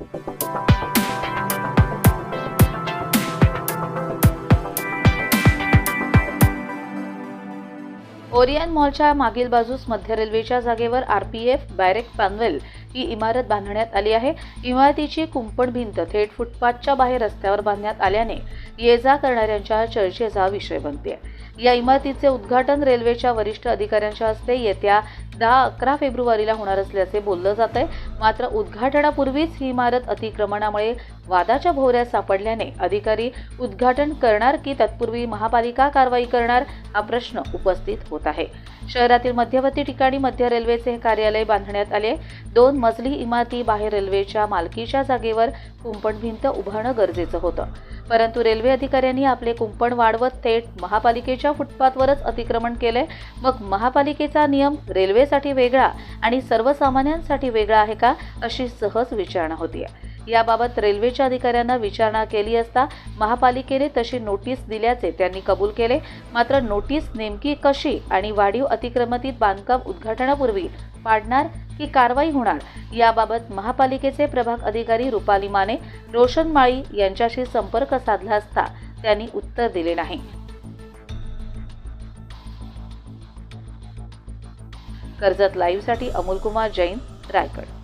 Orion मॉलच्या मागील बाजूस मध्य रेल्वेच्या जागेवर आरपीएफ बॅरेक पॅनवेल ही इमारत बांधण्यात आली आहे. इमारतीची कुंपण भिंत थेट फुटपाथच्या बाहेर रस्त्यावर बांधण्यात आल्याने ये जा करणाऱ्यांच्या चर्चेचा विषय बनते. या इमारतीचे उद्घाटन रेल्वेच्या वरिष्ठ अधिकाऱ्यांच्या हस्ते येत्या दहा अकरा फेब्रुवारीला होणार असल्याचे बोललं जात आहे मात्र उद्घाटनापूर्वीच ही इमारत अतिक्रमणामुळे वादाच्या भोवऱ्यात सापडल्याने अधिकारी उद्घाटन करणार की तत्पूर्वी महापालिका कारवाई करणार हा प्रश्न उपस्थित होत आहे. शहरातील मध्यवर्ती ठिकाणी मध्य रेल्वेचे हे कार्यालय बांधण्यात आले. दोन मजली इमारती बाहेर रेल्वेच्या मालकीच्या जागेवर कुंपण भिंत उभारणं गरजेचं होतं. परंतु रेल्वे अधिकाऱ्यांनी आपले कुंपण वाढवत थेट महापालिकेच्या फुटपाथवरच अतिक्रमण केले मग महापालिकेचा नियम रेल्वेसाठी वेगळा आणि सर्वसामान्यांसाठी वेगळा आहे का अशी सहज विचारणा होती याबाबत रेल्वेच्या अधिकाऱ्यांना विचारणा केली असता महापालिकेने तशी नोटीस दिल्याचे त्यांनी कबूल केले. मात्र नोटीस नेमकी कशी आणि वाढीव अतिक्रमतीत बांधकाम उद्घाटनापूर्वी पाडणार की कारवाई होणार याबाबत महापालिकेचे प्रभाग अधिकारी रुपाली माने रोशन माळी यांच्याशी संपर्क साधला असता त्यांनी उत्तर दिले नाही. कर्जत लाईव्हसाठी अमोल कुमार जैन रायगड.